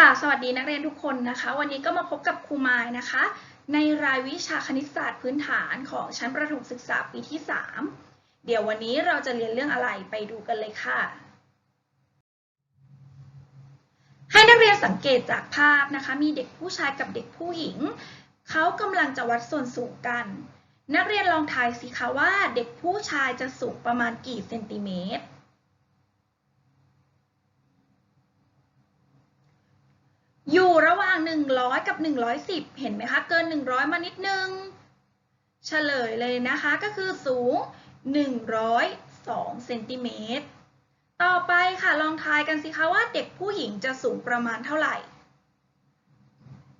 ค่ะ สวัสดีนักเรียนทุกคนนะคะ วันนี้ก็มาพบกับครูมายนะคะ ในรายวิชาคณิตศาสตร์พื้นฐานของชั้นประถมศึกษาปีที่ 3 เดี๋ยววันนี้เราจะเรียนเรื่องอะไรไปดูกันเลยค่ะ ให้นักเรียนสังเกตจากภาพนะคะ มีเด็กผู้ชายกับเด็กผู้หญิง เขากำลังจะวัดส่วนสูงกัน นักเรียนลองทายสิคะว่าเด็กผู้ชายจะสูงประมาณกี่เซนติเมตร อยู่ระหว่าง 100 กับ 110 เห็นไหมคะ เกิน 100 มานิดนึง เฉลยเลยนะคะก็คือสูง 102เซนติเมตร ต่อไปค่ะลองทายกันสิคะว่าเด็กผู้หญิงจะสูงประมาณเท่าไหร่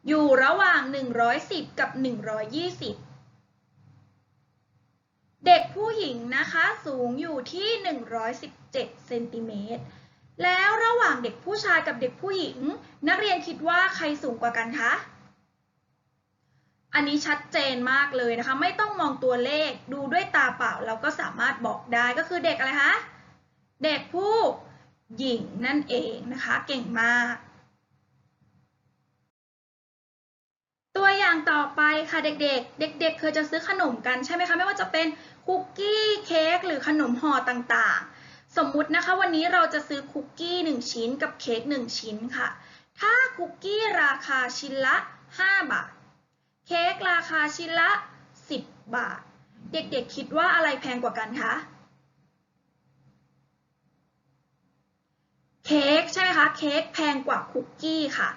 อยู่ระหว่าง 110 กับ 120เด็กผู้หญิงนะคะสูงอยู่ที่ 117 เซนติเมตร แล้วระหว่างเด็กผู้ชายกับเด็กผู้หญิง นักเรียนคิดว่าใครสูงกว่ากันคะ อันนี้ชัดเจนมากเลยนะคะ ไม่ต้องมองตัวเลขดูด้วยตาเปล่าเราก็สามารถบอกได้ก็คือเด็กอะไรคะ เด็กผู้หญิงนั่นเองนะคะ เก่งมาก ตัวอย่างต่อไปค่ะเด็กๆ เด็กๆเคยจะซื้อขนมกันใช่ไหมคะ ไม่ว่าจะเป็นคุกกี้เค้กหรือขนมห่อต่างๆ สมมุตินะคะวันนี้เราจะซื้อคุกกี้ 1 ชิ้นกับเค้ก1 ชิ้นค่ะ ถ้าคุกกี้ราคาชิ้นละ 5 บาท เค้กราคาชิ้นละ 10 บาท เด็กๆคิดว่าอะไรแพงกว่ากันคะ เค้กใช่ไหมคะ เค้กแพงกว่าคุกกี้ค่ะ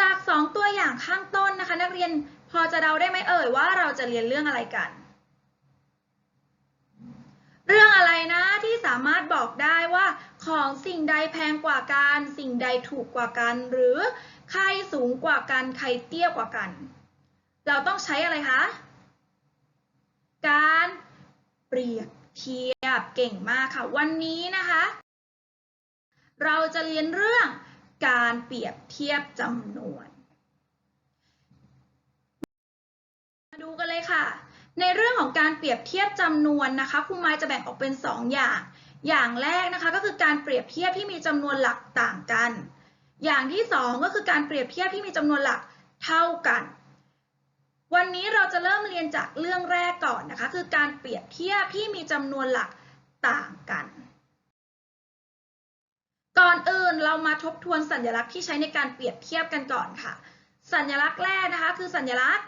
จาก 2 ตัวอย่างข้างต้นนะคะ นักเรียนพอจะเดาได้ไหมเอ่ยว่าเราจะเรียนเรื่องอะไรกัน เรื่องอะไรนะที่สามารถบอกได้ว่า ของสิ่งใดแพงกว่ากัน สิ่งใดถูกกว่ากัน หรือใครสูงกว่ากันใครเตี้ยกว่ากัน เราต้องใช้อะไรคะ การเปรียบเทียบเก่งมากค่ะ วันนี้นะคะ เราจะเรียนเรื่องการเปรียบเทียบจำนวน มาดูกันเลยค่ะ ในเรื่องของการเปรียบเทียบจำนวนนะคะครูไม้จะแบ่งออกเป็น 2 อย่าง อย่างแรกนะคะก็คือการเปรียบเทียบที่มีจำนวนหลักต่างกัน อย่างที่ 2 ก็คือการเปรียบเทียบที่มีจำนวนหลักเท่ากัน วันนี้เราจะเริ่มเรียนจากเรื่องแรกก่อนนะคะ คือการเปรียบเทียบที่มีจำนวนหลักต่างกัน ก่อนอื่นเรามาทบทวนสัญลักษณ์ที่ใช้ในการเปรียบเทียบกันก่อนค่ะ สัญลักษณ์แรกนะคะ คือสัญลักษณ์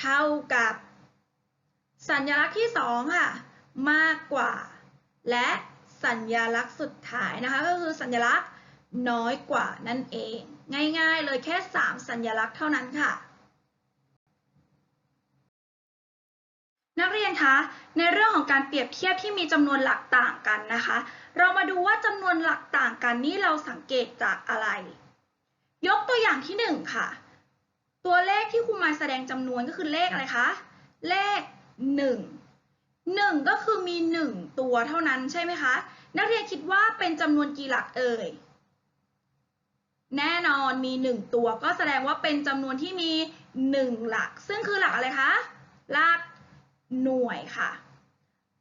เท่ากับ สัญลักษณ์ที่สองค่ะมากกว่า และสัญลักษณ์สุดท้ายนะคะ ก็คือสัญลักษณ์น้อยกว่านั่นเอง ง่ายๆเลยแค่ 3 สัญลักษณ์เท่านั้นค่ะ นักเรียนคะในเรื่องของการเปรียบเทียบที่มีจำนวนหลักต่างกันนะคะ เรามาดูว่าจำนวนหลักต่างกันนี้เราสังเกตจากอะไร ยกตัวอย่างที่ 1 ค่ะ ตัวเลขที่ครูมาแสดงจำนวนก็คือเลขอะไรคะเลข 1 1 ก็คือมี 1 ตัวเท่านั้นใช่ไหมคะ นักเรียนคิดว่าเป็นจำนวนกี่หลักเอ่ย แน่นอนมี 1 ตัวก็แสดงว่าเป็นจำนวนที่มี 1 หลัก ซึ่งคือหลักอะไรคะ หลักหน่วยค่ะ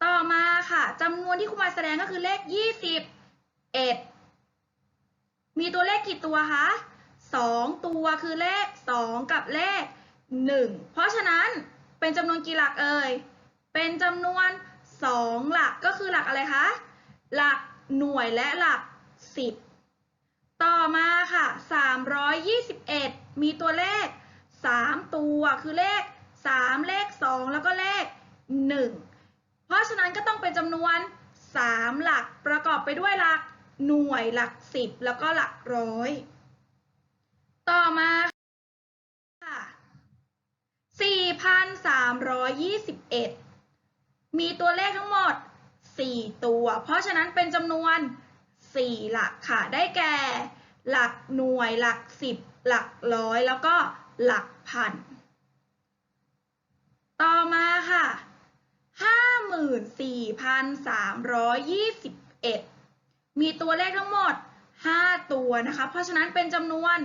ต่อมาค่ะจำนวนที่ครูมาแสดงก็คือเลข 21 มีตัวเลขกี่ตัวคะ2 ตัวคือเลข 2 กับเลข 1 เพราะฉะนั้น เป็นจำนวนกี่หลักเอ่ย เป็นจำนวน 2 หลักก็คือหลักอะไรคะ หลักหน่วยและหลัก 10 ต่อมาค่ะ 321 มีตัวเลข 3 ตัวคือเลข 3 เลข 2 แล้วก็เลข 1 เพราะฉะนั้นก็ต้องเป็นจำนวน 3 หลักประกอบไปด้วยหลักหน่วยหลัก 10 แล้วก็หลักร้อย ต่อมาค่ะ 4,321 มีตัวเลขทั้งหมด 4 ตัว เพราะฉะนั้นเป็นจำนวน 4 หลักค่ะ ได้แก่ หลักหน่วย หลัก 10 หลักร้อย แล้วก็หลักพัน ต่อมาค่ะ 54,321 มีตัวเลขทั้งหมด 5 ตัวนะคะ เพราะฉะนั้นเป็นจำนวน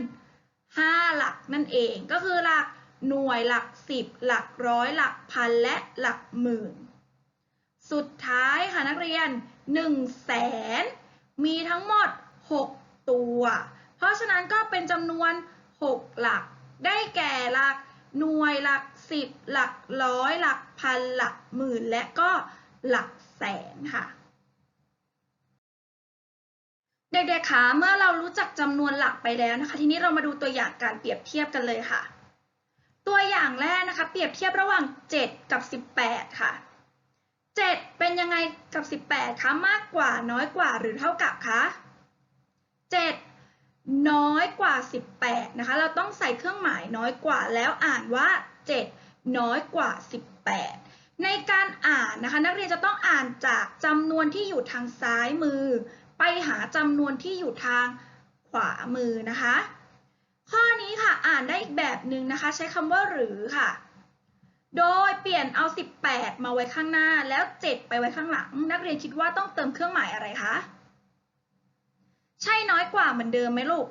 5 หลักนั่นเอง ก็คือหลัก หน่วยหลัก10หลักร้อยหลักพันและหลักหมื่น สุดท้ายค่ะนักเรียน1แสนมีทั้งหมด 6 ตัว เพราะฉะนั้นก็เป็นจำนวน 6 หลัก ได้แก่หลักหน่วยหลัก10หลักร้อยหลักพันหลักหมื่น และก็หลักแสนค่ะ เด็กๆคะเมื่อเรารู้จักจำนวนหลักไปแล้วนะคะ ทีนี้เรามาดูตัวอย่างการเปรียบเทียบกันเลยค่ะ ตัวอย่างแรกนะคะ เปรียบเทียบระหว่าง 7 กับ 18 ค่ะ 7 เป็นยังไงกับ 18 คะ มากกว่าน้อยกว่าหรือเท่ากับคะ 7 น้อยกว่า 18 นะคะ เราต้องใส่เครื่องหมายน้อยกว่าแล้วอ่านว่า 7 น้อยกว่า 18 ในการอ่านนะคะ นักเรียนจะต้องอ่านจากจำนวนที่อยู่ทางซ้ายมือ ไปหาจำนวนที่อยู่ทางขวามือนะคะ ข้อนี้ค่ะอ่านได้อีกแบบหนึ่งนะคะ ใช้คำว่าหรือค่ะ โดยเปลี่ยนเอา 18 มาไว้ข้างหน้าแล้ว 7 ไปไว้ข้างหลัง นักเรียนคิดว่าต้องเติมเครื่องหมายอะไรคะ ใช่น้อยกว่าเหมือนเดิมไหมลูก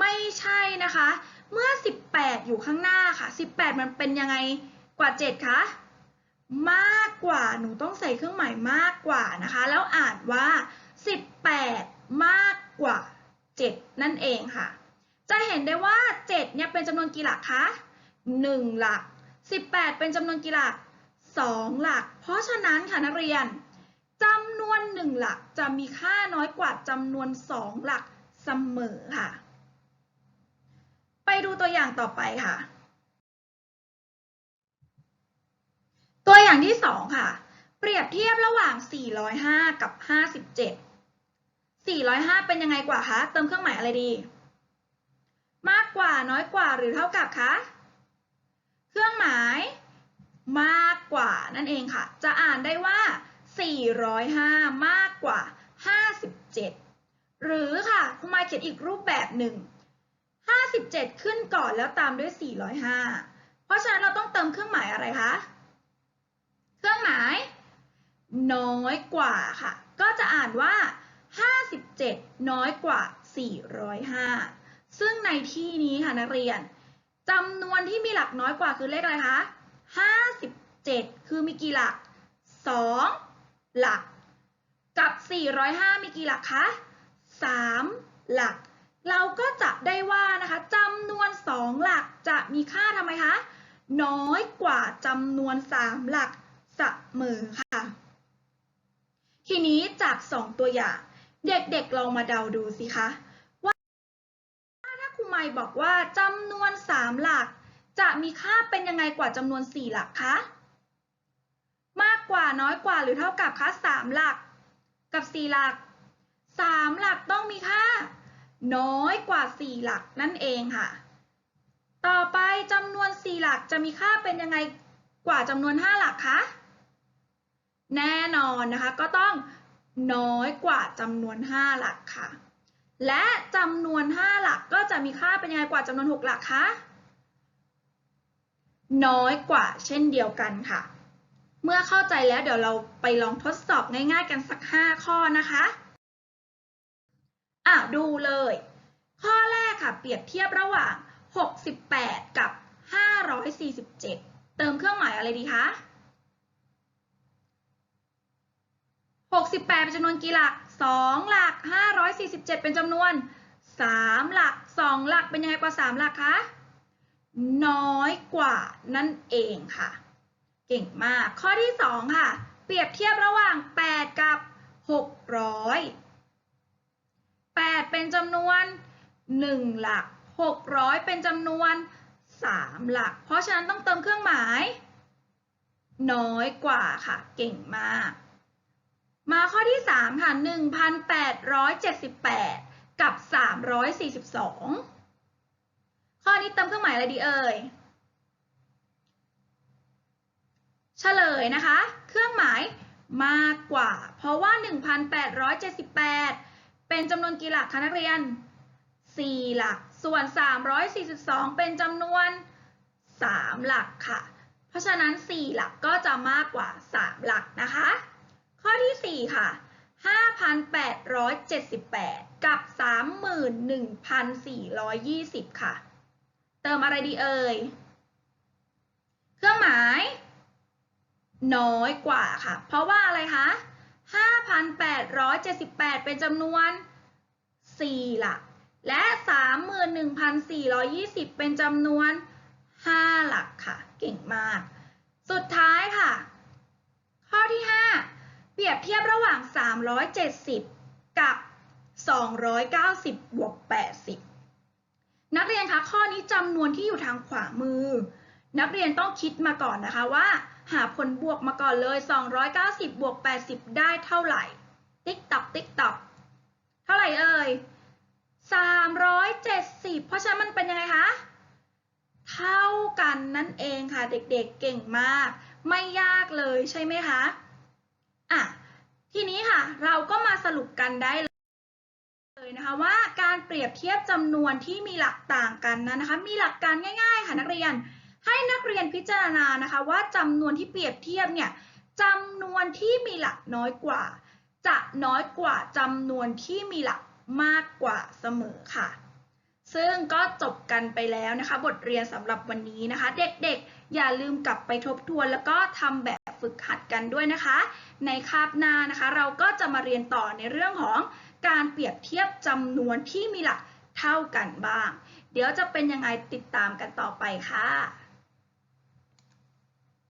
ไม่ใช่นะคะ เมื่อ 18 อยู่ข้างหน้าค่ะ 18 มันเป็นยังไงกว่า 7 คะมากกว่าหนูต้องใส่เครื่องหมายมากกว่านะคะ แล้วอ่านว่า 18 มากกว่า 7 นั่นเองค่ะ จะเห็นได้ว่า 7 เนี่ยเป็นจำนวนกี่หลักคะ 1 หลัก 18 เป็นจำนวนกี่หลัก 2 หลัก เพราะฉะนั้นค่ะนักเรียนจำนวน 1 หลักจะมีค่าน้อยกว่าจำนวน 2 หลักเสมอค่ะ ไปดูตัวอย่างต่อไปค่ะ ตัวอย่างที่ 2 ค่ะ เปรียบเทียบระหว่าง 405 กับ 57 405 เป็นยังไงกว่าคะ เติมเครื่องหมายอะไรดี มากกว่าน้อยกว่าหรือเท่ากับคะ เครื่องหมายมากกว่านั่นเองค่ะ จะอ่านได้ว่า 405 มากกว่า 57 หรือค่ะครูมาเขียนอีกรูปแบบหนึ่ง 57 ขึ้นก่อนแล้วตามด้วย 405 เพราะฉะนั้นเราต้องเติมเครื่องหมายอะไรคะ เครื่องหมาย น้อยกว่าค่ะ ก็จะอ่านว่า 7 น้อยกว่า 405 ซึ่งในที่นี้ค่ะนักเรียนจำนวนที่มีหลักน้อยกว่าคือเลขอะไรคะ 57 คือมีกี่หลัก 2 หลัก กับ 405 มีกี่หลักคะ 3 หลัก เราก็จะได้ว่านะคะจำนวน 2 หลักจะมีค่าทำไมคะ น้อยกว่าจำนวน 3 หลักเสมอค่ะ ทีนี้จาก 2 ตัวอย่าง เด็กๆลองมาเดาดูสิคะ ว่าถ้าครูไมค์บอกว่าจำนวน 3 หลัก จะมีค่าเป็นยังไงกว่าจำนวน 4 หลักคะ มากกว่าน้อยกว่าหรือเท่ากับคะ 3 หลัก กับ 4 หลัก 3 หลักต้องมีค่า น้อยกว่า 4 หลักนั่นเองค่ะ ต่อไปจำนวน 4 หลักจะมีค่าเป็นยังไงกว่าจำนวน 5 หลักคะ แน่นอนนะคะก็ต้อง น้อยกว่าจำนวน 5 หลักค่ะ และจำนวน 5 หลักก็จะมีค่าเป็นยังไงกว่าจำนวน 6 หลักคะน้อยกว่าเช่นเดียวกันค่ะ เมื่อเข้าใจแล้วเดี๋ยวเราไปลองทดสอบง่ายๆกันสัก 5 ข้อนะคะอะดูเลย ข้อแรกค่ะ เปรียบเทียบระหว่าง 68 กับ 547 เติมเครื่องหมายอะไรดีคะ 68 เป็นจำนวนกี่หลัก 2 หลัก 547 เป็นจำนวน 3 หลัก 2 หลักเป็นยังไงกว่า 3 หลักคะ น้อยกว่านั่นเองค่ะ เก่งมาก ข้อที่ 2 ค่ะ เปรียบเทียบระหว่าง 8 กับ 600 8 เป็นจำนวน 1 หลัก 600 เป็นจำนวน 3 หลัก เพราะฉะนั้นต้องเติมเครื่องหมาย น้อยกว่าค่ะ เก่งมาก มาข้อที่ 3 ค่ะ 1,878 กับ 342 ข้อนี้เติมเครื่องหมายอะไรดีเอ่ย เฉลยนะคะ เครื่องหมายมากกว่า เพราะว่า 1,878 เป็นจำนวนกี่หลักคะนักเรียน 4 หลัก ส่วน 342 เป็นจำนวน 3 หลักค่ะ เพราะฉะนั้น 4 หลักก็จะมากกว่า 3 หลักนะคะ ข้อที่ 4 ค่ะ 5,878 กับ 31,420 ค่ะ เติมอะไรดีเอ่ย เครื่องหมาย น้อยกว่าค่ะ เพราะว่าอะไรคะ 5,878 เป็นจำนวน 4 หลัก และ 31,420 เป็นจำนวน 5 หลักค่ะ เก่งมาก สุดท้ายค่ะ ข้อที่ 5 เปรียบเทียบระหว่าง 370 กับ 290 บวก 80 นักเรียนคะข้อนี้จำนวนที่อยู่ทางขวามือ นักเรียนต้องคิดมาก่อนนะคะว่า หาผลบวกมาก่อนเลย 290 บวก 80 ได้เท่าไหร่ ติ๊กตอกติ๊กตอกเท่าไหร่เอ่ย 370 เพราะฉะนั้นมันเป็นยังไงคะ เท่ากันนั่นเองค่ะเด็กๆเก่งมาก ไม่ยากเลยใช่ไหมคะอะ ทีนี้ค่ะ เราก็มา สรุปกันได้เลยนะคะว่าการเปรียบเทียบจำนวนที่มีหลักต่างกันนั้นนะคะ มีหลักการง่ายๆค่ะนักเรียน ให้นักเรียนพิจารณานะคะ ว่าจำนวนที่เปรียบเทียบเนี่ยจำนวนที่มีหลักน้อยกว่า จะน้อยกว่าจำนวนที่มีหลักมากกว่าเสมอค่ะ ซึ่งก็จบกันไปแล้วนะคะ บทเรียนสำหรับวันนี้นะคะ เด็กๆ อย่าลืมกลับไปทบทวนแล้วก็ทำแบบ ฝึกหัดกันด้วยนะคะ ในคาบหน้านะคะ เราก็จะมาเรียนต่อในเรื่องของการเปรียบเทียบจำนวนที่มีหลักเท่ากันบ้าง เดี๋ยวจะเป็นยังไงติดตามกันต่อไปค่ะ